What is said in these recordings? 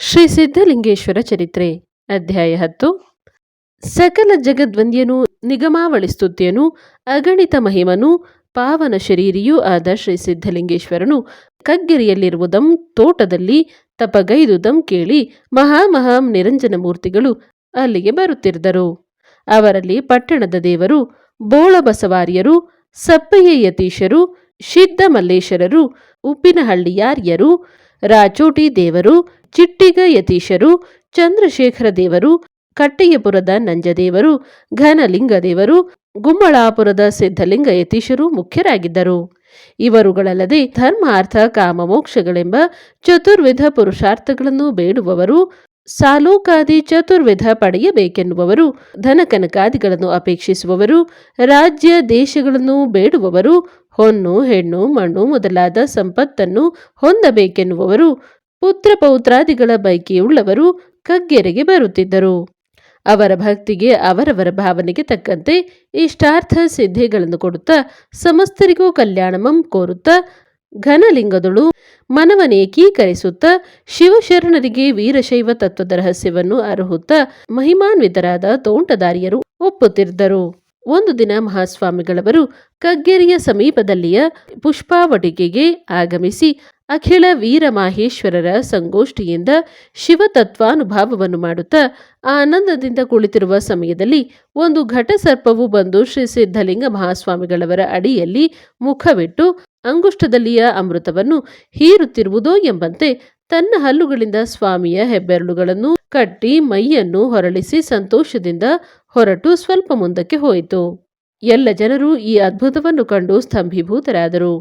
ಶ್ರೀ ಸಿದ್ಧಲಿಂಗೇಶ್ವರ ಚರಿತ್ರೆ, ಅಧ್ಯಾಯ ಹತ್ತು. ಸಕಲ ಜಗದ್ವಂದ್ಯನು ನಿಗಮಾವಳಿ ಸ್ತುತಿಯನು ಅಗಣಿತ ಮಹಿಮನು, ಪಾವನ ಶರೀರಿಯೂ ಆದ ಶ್ರೀ ಸಿದ್ಧಲಿಂಗೇಶ್ವರನು ಕಗ್ಗೆರೆಯಲ್ಲಿರುವುದಂ ತೋಟದಲ್ಲಿ ತಪಗೈದುದಂ ಕೇಳಿ ಮಹಾಮಹಾಂ ನಿರಂಜನ ಮೂರ್ತಿಗಳು ಅಲ್ಲಿಗೆ ಬರುತ್ತಿದ್ದರು. ಅವರಲ್ಲಿ ಪಟ್ಟಣದ ದೇವರು ಬೋಳಬಸವಾರ್ಯರು ಸಪ್ಪಯ್ಯ ಯತೀಶರು ಸಿದ್ಧ ಮಲ್ಲೇಶ್ವರರು ಉಪ್ಪಿನಹಳ್ಳಿಯಾರ್ಯರು ರಾಚೋಟಿ ದೇವರು ಚಿಟ್ಟಿಗ ಯತೀಶರು ಚಂದ್ರಶೇಖರ ದೇವರು ಕಟ್ಟಿಗೆಪುರದ ನಂಜದೇವರು, ಘನಲಿಂಗ ದೇವರು, ಗುಮ್ಮಳಾಪುರದ ಸಿದ್ಧಲಿಂಗ ಯತೀಶರು ಮುಖ್ಯರಾಗಿದ್ದರು. ಇವರುಗಳಲ್ಲದೆ ಧರ್ಮ, ಅರ್ಥ, ಕಾಮ, ಮೋಕ್ಷಗಳೆಂಬ ಚತುರ್ವಿಧ ಪುರುಷಾರ್ಥಗಳನ್ನು ಬೇಡುವವರು, ಸಾಲೋಕಾದಿ ಚತುರ್ವಿಧ ಪಡೆಯಬೇಕೆನ್ನುವವರು, ಧನಕನಕಾದಿಗಳನ್ನು ಅಪೇಕ್ಷಿಸುವವರು, ರಾಜ್ಯ ದೇಶಗಳನ್ನು ಬೇಡುವವರು ಹೊನ್ನು, ಹೆಣ್ಣು, ಮಣ್ಣು ಮೊದಲಾದ ಸಂಪತ್ತನ್ನು ಹೊಂದಬೇಕೆನ್ನುವವರು ಪುತ್ರ ಪೌತ್ರಾದಿಗಳ ಬೈಕಿಯುಳ್ಳವರು ಕಗ್ಗೆರೆಗೆ ಬರುತ್ತಿದ್ದರು. ಅವರ ಭಕ್ತಿಗೆ ಅವರವರ ಭಾವನೆಗೆ ತಕ್ಕಂತೆ ಇಷ್ಟಾರ್ಥ ಸಿದ್ಧಿಗಳನ್ನು ಕೊಡುತ್ತಾ ಸಮಸ್ತರಿಗೂ ಕಲ್ಯಾಣಮಂ ಕೋರುತ್ತಾ ಘನಲಿಂಗದಳು ಮನವನೇಕೀಕರಿಸುತ್ತಾ ಶಿವಶರಣರಿಗೆ ವೀರಶೈವ ತತ್ವದ ರಹಸ್ಯವನ್ನು ಅರುಹುತ್ತಾ ಮಹಿಮಾನ್ವಿತರಾದ ತೋಂಟದಾರಿಯರು ಒಪ್ಪುತ್ತಿದ್ದರು. ಒಂದು ದಿನ ಮಹಾಸ್ವಾಮಿಗಳವರು ಕಗ್ಗೆರೆಯ ಸಮೀಪದಲ್ಲಿಯ ಪುಷ್ಪಾವಟಿಕೆಗೆ ಆಗಮಿಸಿ ಅಖಿಲ ವೀರಮಾಹೇಶ್ವರರ ಸಂಗೋಷ್ಠಿಯಿಂದ ಶಿವತತ್ವಾನುಭಾವವನ್ನು ಮಾಡುತ್ತಾ ಆನಂದದಿಂದ ಕುಳಿತಿರುವ ಸಮಯದಲ್ಲಿ ಒಂದು ಘಟಸರ್ಪವು ಬಂದು ಶ್ರೀ ಸಿದ್ಧಲಿಂಗ ಮಹಾಸ್ವಾಮಿಗಳವರ ಅಡಿಯಲ್ಲಿ ಮುಖವಿಟ್ಟು ಅಂಗುಷ್ಠದಲ್ಲಿಯ ಅಮೃತವನ್ನು ಹೀರುತ್ತಿರುವುದೋ ಎಂಬಂತೆ ತನ್ನ ಹಲ್ಲುಗಳಿಂದ ಸ್ವಾಮಿಯ ಹೆಬ್ಬೆರಳುಗಳನ್ನು ಕಟ್ಟಿ ಮೈಯನ್ನು ಹೊರಳಿಸಿ ಸಂತೋಷದಿಂದ ಹೊರಟು ಸ್ವಲ್ಪ ಮುಂದಕ್ಕೆ ಹೋಯಿತು. ಎಲ್ಲ ಜನರು ಈ ಅದ್ಭುತವನ್ನು ಕಂಡು ಸ್ತಂಭೀಭೂತರಾದರು.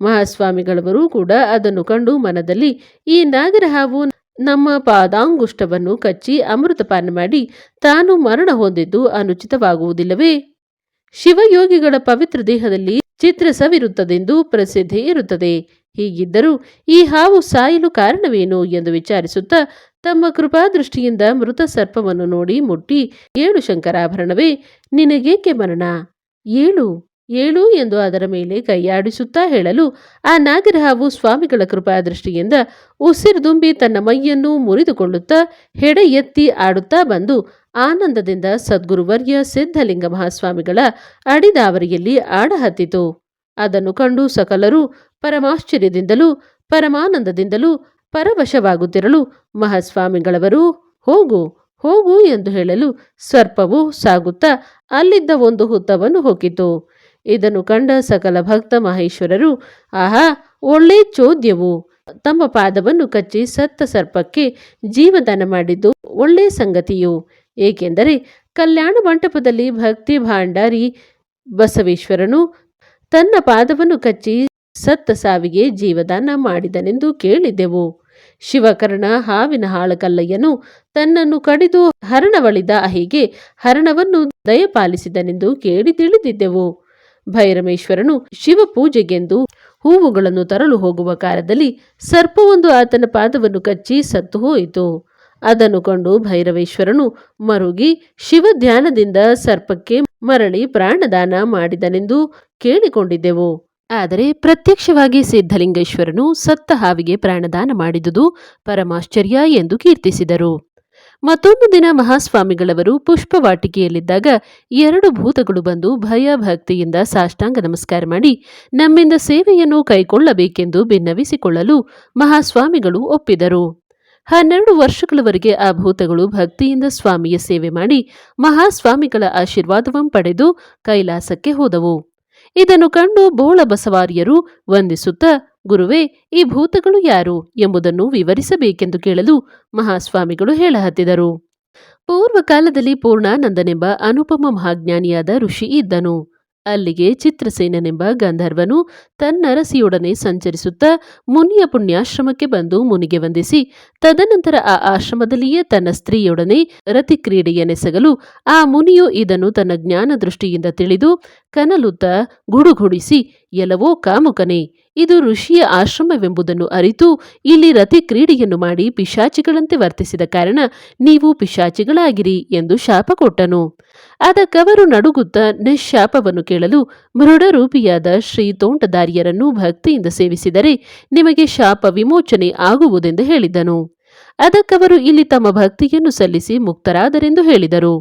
ಮಹಾಸ್ವಾಮಿಗಳವರು ಕೂಡ ಅದನ್ನು ಕಂಡು ಮನದಲ್ಲಿ, ಈ ನಾಗರಹಾವು ನಮ್ಮ ಪಾದಾಂಗುಷ್ಟವನ್ನು ಕಚ್ಚಿ ಅಮೃತಪಾನ ಮಾಡಿ ತಾನು ಮರಣ ಹೊಂದಿದ್ದು ಅನುಚಿತವಾಗುವುದಿಲ್ಲವೇ? ಶಿವಯೋಗಿಗಳ ಪವಿತ್ರ ದೇಹದಲ್ಲಿ ಚಿತ್ರಸವಿರುತ್ತದೆಂದು ಪ್ರಸಿದ್ಧಿ ಇರುತ್ತದೆ. ಹೀಗಿದ್ದರೂ ಈ ಹಾವು ಸಾಯಲು ಕಾರಣವೇನು ಎಂದು ವಿಚಾರಿಸುತ್ತಾ ತಮ್ಮ ಕೃಪಾದೃಷ್ಟಿಯಿಂದ ಮೃತ ಸರ್ಪವನ್ನು ನೋಡಿ ಮುಟ್ಟಿ, ಏಳು ಶಂಕರಾಭರಣವೇ, ನಿನಗೇಕೆ ಮರಣ? ಏಳು ಏಳು ಎಂದು ಅದರ ಮೇಲೆ ಕೈಯಾಡಿಸುತ್ತಾ ಹೇಳಲು ಆ ನಾಗರಹಾವು ಸ್ವಾಮಿಗಳ ಕೃಪಾದೃಷ್ಟಿಯಿಂದ ಉಸಿರುದುಂಬಿ ತನ್ನ ಮೈಯನ್ನು ಮುರಿದುಕೊಳ್ಳುತ್ತಾ ಹೆಡೆ ಎತ್ತಿ ಆಡುತ್ತಾ ಬಂದು ಆನಂದದಿಂದ ಸದ್ಗುರುವರ್ಯ ಸಿದ್ಧಲಿಂಗ ಮಹಾಸ್ವಾಮಿಗಳ ಅಡಿದಾವರಿಯಲ್ಲಿ ಆಡಹತ್ತಿತು. ಅದನ್ನು ಕಂಡು ಸಕಲರು ಪರಮಾಶ್ಚರ್ಯದಿಂದಲೂ, ಪರಮಾನಂದದಿಂದಲೂ ಪರವಶವಾಗುತ್ತಿರಲು ಮಹಾಸ್ವಾಮಿಗಳವರು, ಹೋಗು ಹೋಗು ಎಂದು ಹೇಳಲು ಸರ್ಪವು ಸಾಗುತ್ತಾ ಅಲ್ಲಿದ್ದ ಒಂದು ಹುತ್ತವನ್ನು ಹೊಕ್ಕಿತು. ಇದನ್ನು ಕಂಡ ಸಕಲ ಭಕ್ತ ಮಹೇಶ್ವರರು, ಆಹಾ, ಒಳ್ಳೆ ಚೋದ್ಯವು. ತಮ್ಮ ಪಾದವನ್ನು ಕಚ್ಚಿ ಸತ್ತ ಸರ್ಪಕ್ಕೆ ಜೀವದಾನ ಮಾಡಿದ್ದು ಒಳ್ಳೆ ಸಂಗತಿಯು. ಏಕೆಂದರೆ ಕಲ್ಯಾಣ ಮಂಟಪದಲ್ಲಿ ಭಕ್ತಿ ಭಾಂಡಾರಿ ಬಸವೇಶ್ವರನು ತನ್ನ ಪಾದವನ್ನು ಕಚ್ಚಿ ಸತ್ತ ಸಾವಿಗೆ ಜೀವದಾನ ಮಾಡಿದನೆಂದು ಕೇಳಿದೆವು. ಶಿವಕರ್ಣ ಹಾವಿನ ಹಾಳಕಲ್ಲಯ್ಯನು ತನ್ನನ್ನು ಕಡಿದು ಹರಣವಳಿದ ಅಹಿಗೆ ಹರಣವನ್ನು ದಯಪಾಲಿಸಿದನೆಂದು ಕೇಳಿ ತಿಳಿದಿದ್ದೆವು. ಭೈರಮೇಶ್ವರನು ಶಿವಪೂಜೆಗೆಂದು ಹೂವುಗಳನ್ನು ತರಲು ಹೋಗುವ ಕಾಲದಲ್ಲಿ ಸರ್ಪವೊಂದು ಆತನ ಪಾದವನ್ನು ಕಚ್ಚಿ ಸತ್ತು ಹೋಯಿತು. ಅದನ್ನು ಕಂಡು ಭೈರವೇಶ್ವರನು ಮರುಗಿ ಶಿವ ಧ್ಯಾನದಿಂದ ಸರ್ಪಕ್ಕೆ ಮರಳಿ ಪ್ರಾಣದಾನ ಮಾಡಿದನೆಂದು ಕೇಳಿಕೊಂಡಿದ್ದೆವು. ಆದರೆ ಪ್ರತ್ಯಕ್ಷವಾಗಿ ಸಿದ್ಧಲಿಂಗೇಶ್ವರನು ಸತ್ತ ಹಾವಿಗೆ ಪ್ರಾಣದಾನ ಮಾಡಿದುದು ಪರಮಾಶ್ಚರ್ಯ ಎಂದು ಕೀರ್ತಿಸಿದರು. ಮತ್ತೊಂದು ದಿನ ಮಹಾಸ್ವಾಮಿಗಳವರು ಪುಷ್ಪವಾಟಿಕೆಯಲ್ಲಿದ್ದಾಗ ಎರಡು ಭೂತಗಳು ಬಂದು ಭಯ ಭಕ್ತಿಯಿಂದ ಸಾಷ್ಟಾಂಗ ನಮಸ್ಕಾರ ಮಾಡಿ ನಮ್ಮಿಂದ ಸೇವೆಯನ್ನು ಕೈಗೊಳ್ಳಬೇಕೆಂದು ಭಿನ್ನವಿಸಿಕೊಳ್ಳಲು ಮಹಾಸ್ವಾಮಿಗಳು ಒಪ್ಪಿದರು. ಹನ್ನೆರಡು ವರ್ಷಗಳವರೆಗೆ ಆ ಭೂತಗಳು ಭಕ್ತಿಯಿಂದ ಸ್ವಾಮಿಯ ಸೇವೆ ಮಾಡಿ ಮಹಾಸ್ವಾಮಿಗಳ ಆಶೀರ್ವಾದವಂ ಪಡೆದು ಕೈಲಾಸಕ್ಕೆ ಹೋದವು. ಇದನ್ನು ಕಂಡು ಬೋಳ ಬಸವಾರ್ಯರು ವಂದಿಸುತ್ತಾ, ಗುರುವೇ, ಈ ಭೂತಗಳು ಯಾರು? ಎಂಬುದನ್ನು ವಿವರಿಸಬೇಕೆಂದು ಕೇಳಲು ಮಹಾಸ್ವಾಮಿಗಳು ಹೇಳಹತ್ತಿದರು. ಪೂರ್ವಕಾಲದಲ್ಲಿ ಪೂರ್ಣಾನಂದನೆಂಬ ಅನುಪಮ ಮಹಾಜ್ಞಾನಿಯಾದ ಋಷಿ ಇದ್ದನು. ಅಲ್ಲಿಗೆ ಚಿತ್ರಸೇನನೆಂಬ ಗಂಧರ್ವನು ತನ್ನರಸಿಯೊಡನೆ ಸಂಚರಿಸುತ್ತಾ ಮುನಿಯ ಪುಣ್ಯಾಶ್ರಮಕ್ಕೆ ಬಂದು ಮುನಿಗೆ ವಂದಿಸಿ, ತದನಂತರ ಆ ಆಶ್ರಮದಲ್ಲಿಯೇ ತನ್ನ ಸ್ತ್ರೀಯೊಡನೆ ರತಿಕ್ರೀಡೆಯನೆಸಗಲು ಆ ಮುನಿಯು ಇದನ್ನು ತನ್ನ ಜ್ಞಾನ ದೃಷ್ಟಿಯಿಂದ ತಿಳಿದು ಕನಲುತ್ತ ಗುಡುಗುಡಿಸಿ, ಎಲ್ಲವೋ ಕಾಮುಕನೇ ಇದು ಋಷಿಯ ಆಶ್ರಮವೆಂಬುದನ್ನು ಅರಿತು ಇಲ್ಲಿ ರತಿ ಕ್ರೀಡೆಯನ್ನು ಮಾಡಿ ಪಿಶಾಚಿಗಳಂತೆ ವರ್ತಿಸಿದ ಕಾರಣ ನೀವು ಪಿಶಾಚಿಗಳಾಗಿರಿ ಎಂದು ಶಾಪ ಕೊಟ್ಟನು. ಅದಕ್ಕವರು ನಡುಗುತ್ತಾ ನಿಶಾಪವನ್ನು ಕೇಳಲು ಮೃಢರೂಪಿಯಾದ ಶ್ರೀ ತೋಂಟದಾರಿಯರನ್ನು ಭಕ್ತಿಯಿಂದ ಸೇವಿಸಿದರೆ ನಿಮಗೆ ಶಾಪ ವಿಮೋಚನೆ ಆಗುವುದೆಂದು ಹೇಳಿದ್ದನು ಅದಕ್ಕವರು ಇಲ್ಲಿ ತಮ್ಮ ಭಕ್ತಿಯನ್ನು ಸಲ್ಲಿಸಿ ಮುಕ್ತರಾದರೆಂದು ಹೇಳಿದರು.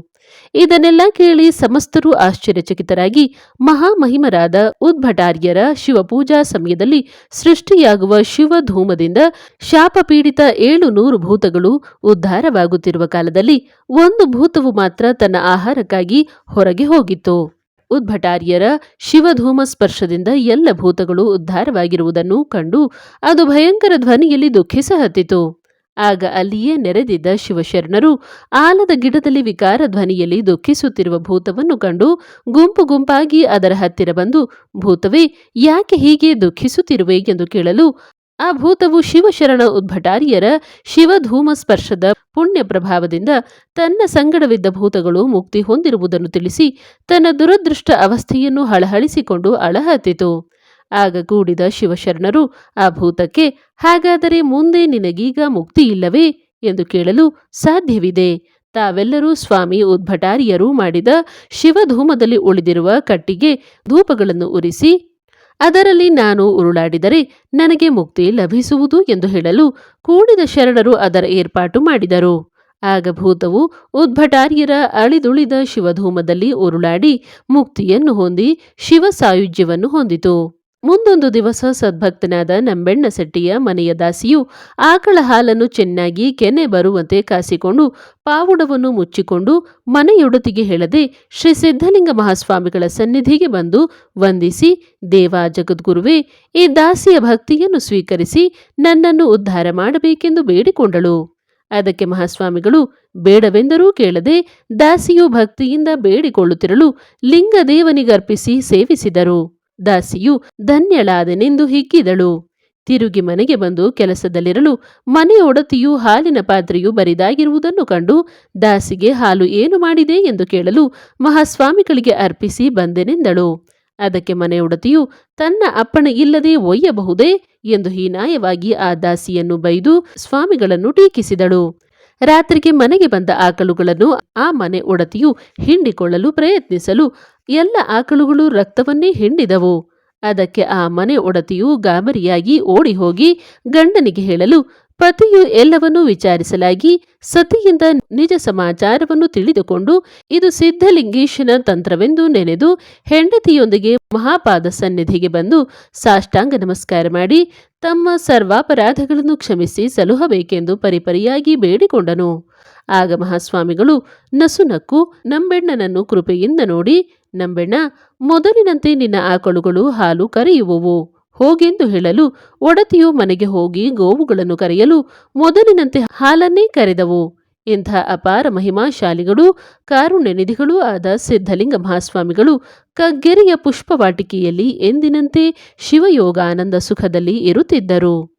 ಇದನ್ನೆಲ್ಲ ಕೇಳಿ ಸಮಸ್ತರು ಆಶ್ಚರ್ಯಚಕಿತರಾಗಿ ಮಹಾಮಹಿಮರಾದ ಉದ್ಭಟಾರ್ಯರ ಶಿವಪೂಜಾ ಸಮಯದಲ್ಲಿ ಸೃಷ್ಟಿಯಾಗುವ ಶಿವಧೂಮದಿಂದ ಶಾಪಪೀಡಿತ ಏಳು ನೂರು ಭೂತಗಳು ಉದ್ಧಾರವಾಗುತ್ತಿರುವ ಕಾಲದಲ್ಲಿ ಒಂದು ಭೂತವು ಮಾತ್ರ ತನ್ನ ಆಹಾರಕ್ಕಾಗಿ ಹೊರಗೆ ಹೋಗಿತ್ತು. ಉದ್ಭಟಾರ್ಯರ ಶಿವಧೂಮ ಸ್ಪರ್ಶದಿಂದ ಎಲ್ಲ ಭೂತಗಳು ಉದ್ಧಾರವಾಗಿರುವುದನ್ನು ಕಂಡು ಅದು ಭಯಂಕರ ಧ್ವನಿಯಲ್ಲಿ ದುಃಖಿಸಹತ್ತಿತು. ಆಗ ಅಲ್ಲಿಯೇ ನೆರೆದಿದ್ದ ಶಿವಶರಣರು ಆಲದ ಗಿಡದಲ್ಲಿ ವಿಕಾರ ಧ್ವನಿಯಲ್ಲಿ ದುಃಖಿಸುತ್ತಿರುವ ಭೂತವನ್ನು ಕಂಡು ಗುಂಪು ಗುಂಪಾಗಿ ಅದರ ಹತ್ತಿರ ಬಂದು, ಭೂತವೇ, ಯಾಕೆ ಹೀಗೆ ದುಃಖಿಸುತ್ತಿರುವೆ? ಎಂದು ಕೇಳಲು ಆ ಭೂತವು ಶಿವಶರಣ ಉದ್ಭಟಾರಿಯರ ಶಿವಧೂಮ ಸ್ಪರ್ಶದ ಪುಣ್ಯ ಪ್ರಭಾವದಿಂದ ತನ್ನ ಸಂಗಡವಿದ್ದ ಭೂತಗಳು ಮುಕ್ತಿ ಹೊಂದಿರುವುದನ್ನು ತಿಳಿಸಿ ತನ್ನ ದುರದೃಷ್ಟ ಅವಸ್ಥೆಯನ್ನು ಹಳಹಳಿಸಿಕೊಂಡು ಅಳಹತ್ತಿತು. ಆಗ ಕೂಡಿದ ಶಿವಶರಣರು, ಆ ಭೂತಕ್ಕೆ ಹಾಗಾದರೆ ಮುಂದೆ ನಿನಗೀಗ ಮುಕ್ತಿ ಇಲ್ಲವೇ? ಎಂದು ಕೇಳಲು ಸಾಧ್ಯವಿದೆ. ತಾವೆಲ್ಲರೂ ಸ್ವಾಮಿ ಉದ್ಭಟಾರಿಯರು ಮಾಡಿದ ಶಿವಧೂಮದಲ್ಲಿ ಉಳಿದಿರುವ ಕಟ್ಟಿಗೆ ಧೂಪಗಳನ್ನು ಉರಿಸಿ, ಅದರಲ್ಲಿ ನಾನು ಉರುಳಾಡಿದರೆ ನನಗೆ ಮುಕ್ತಿ ಲಭಿಸುವುದು ಎಂದು ಹೇಳಲು ಕೂಡಿದ ಶರಣರು ಅದರ ಏರ್ಪಾಟು ಮಾಡಿದರು. ಆಗ ಭೂತವು ಉದ್ಭಟಾರ್ಯರ ಅಳಿದುಳಿದ ಶಿವಧೂಮದಲ್ಲಿ ಉರುಳಾಡಿ ಮುಕ್ತಿಯನ್ನು ಹೊಂದಿ ಶಿವ ಸಾಯುಜ್ಯವನ್ನು ಹೊಂದಿತು. ಮುಂದೊಂದು ದಿವಸ ಸದ್ಭಕ್ತನಾದ ನಂಬೆಣ್ಣ ಶೆಟ್ಟಿಯ ಮನೆಯ ದಾಸಿಯು ಆಕಳ ಹಾಲನ್ನು ಚೆನ್ನಾಗಿ ಕೆನೆ ಬರುವಂತೆ ಕಾಸಿಕೊಂಡು ಪಾವುಡವನ್ನು ಮುಚ್ಚಿಕೊಂಡು ಮನೆಯೊಡತಿಗೆ ಹೇಳದೆ ಶ್ರೀ ಸಿದ್ಧಲಿಂಗ ಮಹಾಸ್ವಾಮಿಗಳ ಸನ್ನಿಧಿಗೆ ಬಂದು ವಂದಿಸಿ, ದೇವ ಜಗದ್ಗುರುವೆ, ಈ ದಾಸಿಯ ಭಕ್ತಿಯನ್ನು ಸ್ವೀಕರಿಸಿ ನನ್ನನ್ನು ಉದ್ಧಾರ ಮಾಡಬೇಕೆಂದು ಬೇಡಿಕೊಂಡಳು. ಅದಕ್ಕೆ ಮಹಾಸ್ವಾಮಿಗಳು, ಬೇಡವೆಂದರೂ ಕೇಳದೆ ದಾಸಿಯು ಭಕ್ತಿಯಿಂದ ಬೇಡಿಕೊಳ್ಳುತ್ತಿರಲು ಲಿಂಗದೇವನಿಗರ್ಪಿಸಿ ಸೇವಿಸಿದರು. ದಾಸಿಯು ಧನ್ಯಳಾದನೆಂದು ಹಿಗ್ಗಿದಳು. ತಿರುಗಿ ಮನೆಗೆ ಬಂದು ಕೆಲಸದಲ್ಲಿರಲು ಮನೆಯೊಡತಿಯು ಹಾಲಿನ ಪಾತ್ರೆಯು ಬರಿದಾಗಿರುವುದನ್ನು ಕಂಡು ದಾಸಿಗೆ ಹಾಲು ಏನು ಮಾಡಿದೆ ಎಂದು ಕೇಳಲು ಮಹಾಸ್ವಾಮಿಗಳಿಗೆ ಅರ್ಪಿಸಿ ಬಂದೆನೆಂದಳು. ಅದಕ್ಕೆ ಮನೆಯೊಡತಿಯು ತನ್ನ ಅಪ್ಪಣೆ ಇಲ್ಲದೆ ಒಯ್ಯಬಹುದೇ ಎಂದು ಹೀನಾಯವಾಗಿ ಆ ದಾಸಿಯನ್ನು ಬೈದು ಸ್ವಾಮಿಗಳನ್ನು ಟೀಕಿಸಿದಳು. ರಾತ್ರಿಗೆ ಮನೆಗೆ ಬಂದ ಆಕಳುಗಳನ್ನು ಆ ಮನೆ ಒಡತಿಯು ಹಿಂಡಿಕೊಳ್ಳಲು ಪ್ರಯತ್ನಿಸಲು ಎಲ್ಲ ಆಕಳುಗಳು ರಕ್ತವನ್ನೇ ಹಿಂಡಿದವು. ಅದಕ್ಕೆ ಆ ಮನೆ ಒಡತಿಯು ಗಾಬರಿಯಾಗಿ ಓಡಿ ಹೋಗಿ ಗಂಡನಿಗೆ ಹೇಳಲು ಪತಿಯು ಎಲ್ಲವನ್ನೂ ವಿಚಾರಿಸಲಾಗಿ ಸತಿಯಿಂದ ನಿಜ ಸಮಾಚಾರವನ್ನು ತಿಳಿದುಕೊಂಡು, ಇದು ಸಿದ್ಧಲಿಂಗೇಶನ ತಂತ್ರವೆಂದು ನೆನೆದು ಹೆಂಡತಿಯೊಂದಿಗೆ ಮಹಾಪಾದ ಸನ್ನಿಧಿಗೆ ಬಂದು ಸಾಷ್ಟಾಂಗ ನಮಸ್ಕಾರ ಮಾಡಿ, ತಮ್ಮ ಸರ್ವಾಪರಾಧಗಳನ್ನು ಕ್ಷಮಿಸಿ ಸಲುಹಬೇಕೆಂದು ಪರಿಪರಿಯಾಗಿ ಬೇಡಿಕೊಂಡನು. ಆಗ ಮಹಾಸ್ವಾಮಿಗಳು ನಸುನಕ್ಕು ನಂಬೆಣ್ಣನನ್ನು ಕೃಪೆಯಿಂದ ನೋಡಿ, ನಂಬೆಣ್ಣ, ಮೊದಲಿನಂತೆ ನಿನ್ನ ಆಕಳುಗಳು ಹಾಲು ಕರೆಯುವವು. ಹೋಗೆಂದು ಹೇಳಲು ಒಡತಿಯು ಮನೆಗೆ ಹೋಗಿ ಗೋವುಗಳನ್ನು ಕರೆಯಲು ಮೊದಲಿನಂತೆ ಹಾಲನ್ನೇ ಕರೆದವು. ಇಂಥ ಅಪಾರ ಮಹಿಮಾಶಾಲಿಗಳು, ಕಾರುಣ್ಯ ನಿಧಿಗಳೂ ಆದ ಸಿದ್ಧಲಿಂಗ ಮಹಾಸ್ವಾಮಿಗಳು ಕಗ್ಗೆರೆಯ ಪುಷ್ಪವಾಟಿಕೆಯಲ್ಲಿ ಎಂದಿನಂತೆ ಶಿವಯೋಗಾನಂದ ಸುಖದಲ್ಲಿ ಇರುತ್ತಿದ್ದರು.